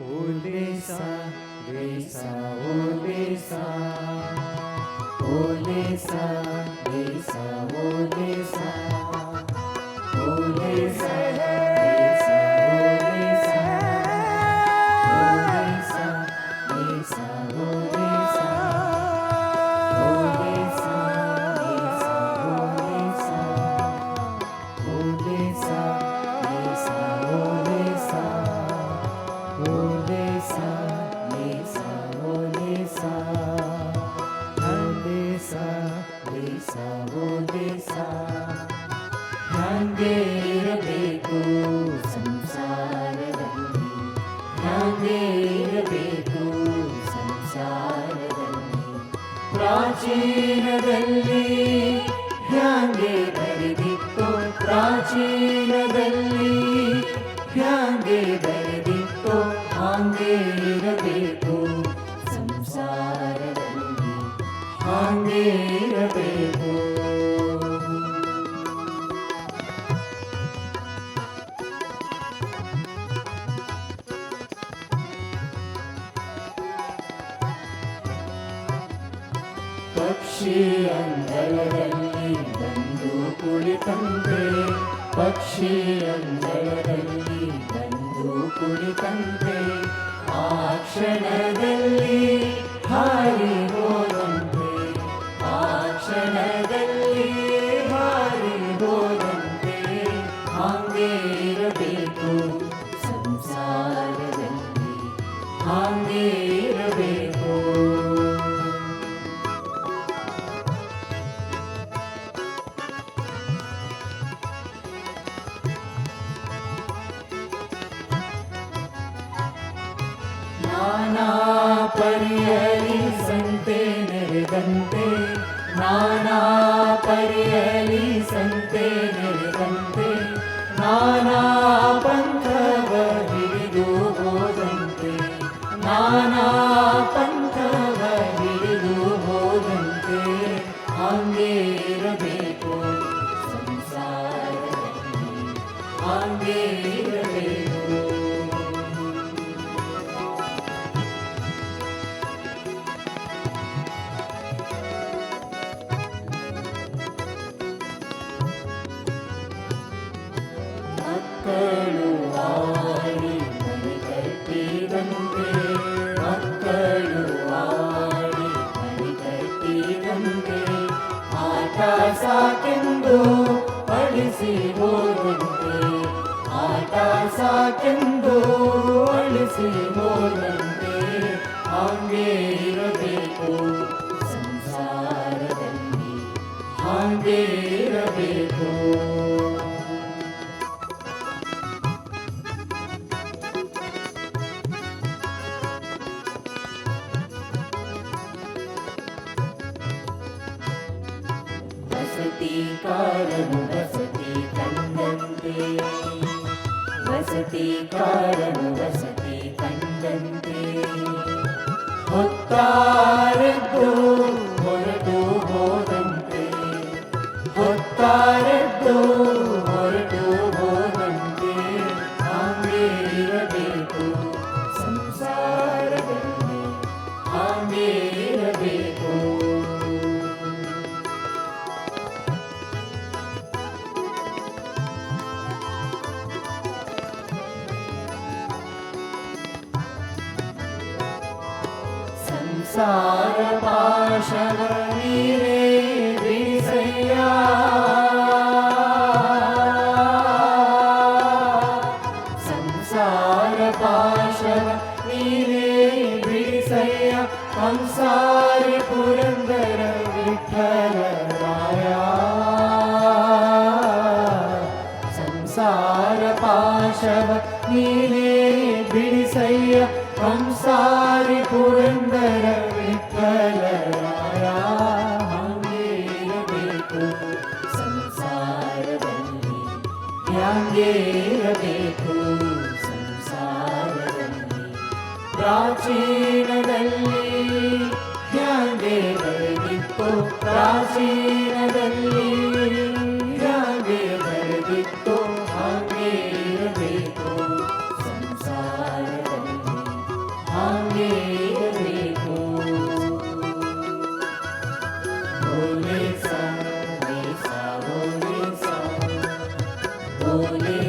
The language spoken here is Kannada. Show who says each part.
Speaker 1: Olesa, Lisa, Olesa. Olesa, Lisa, Olesa. ಪ್ರಾಚೀನದಲ್ಲಿ ಹ್ಯಾಂಗೆ ಬರೆದಿತ್ತು? ಪ್ರಾಚೀನದಲ್ಲಿ ಹ್ಯಾಂಗೆ ಬರೆದಿತ್ತು? ಹಾಗೆ ಇರಬೇಕು ಸಂಸಾರದಲ್ಲಿ. ಹಾಗೆ ಇರಬೇಕು ಪಕ್ಷಿ ಅಂಗಳದಲ್ಲಿ ಬಂದು ಕುಳಿತಂತೆ. ಪಕ್ಷಿ ಅಂಗಳದಲ್ಲಿ ಬಂದು ಕುಳಿತಂತೆ. ಆ ಕ್ಷಣದಲ್ಲಿ ಹಾರಿ ಹೋದಂತೆ. ಆ ಕ್ಷಣದಲ್ಲಿ नानापर्यरि सन्ते नृदन्ते नानापर्य ಮಕ್ಕಳು ಆಡಿ ಮನೆ ಕಟ್ಟಿದಂತೆ ಮಕ್ಕಳು ಆಡಿ ಮನೆ ಕಟ್ಟಿದಂತೆ ಆಟ ಸಾಕೆಂದು ಅಳಿಸಿ ಹೋದಂತೆ ವಸತಿ ಕಾರನು ವಸತಿ ಕಂಡಂತೆ ವಸತಿ ಕಾರನು ವಸತಿ ಕಂಡಂತೆ ಹೊತ್ತಾರೆದ್ದು ಹೊರಟು ಹೋದಂತೆ ಹೊತ್ತಾರೆದ್ದು ಹೊರಟು ಹೋದಂತೆ ಹಾಗೆ ಇರಬೇಕು सारपाशवनिरे द्विसया संसारपाशवनिरे द्विसय संसार पुरन्दर विठ्ठल माया संसारपाशवनिरे द्विसय ವಿಠಲರಾಯ ಸಂಸಾರ ಪಾಶವ ನೀನೇ ಬಿಡಿಸಯ್ಯ ಕಂಸಾರಿ ಪುರಂದರ ವಿಠಲರಾಯ ಹಂಗೆ ಇರಬೇಕು ಸಂಸಾರದಲ್ಲಿ ಹ್ಯಾಂಗೆ ಇರಬೇಕು ಸಂಸಾರದಲ್ಲಿ ಪ್ರಾಚೀನದಲ್ಲಿ ಹ್ಯಾಂಗೆ ಬರೆದಿತ್ತು ಪ್ರಾಚೀನದಲ್ಲಿ বলে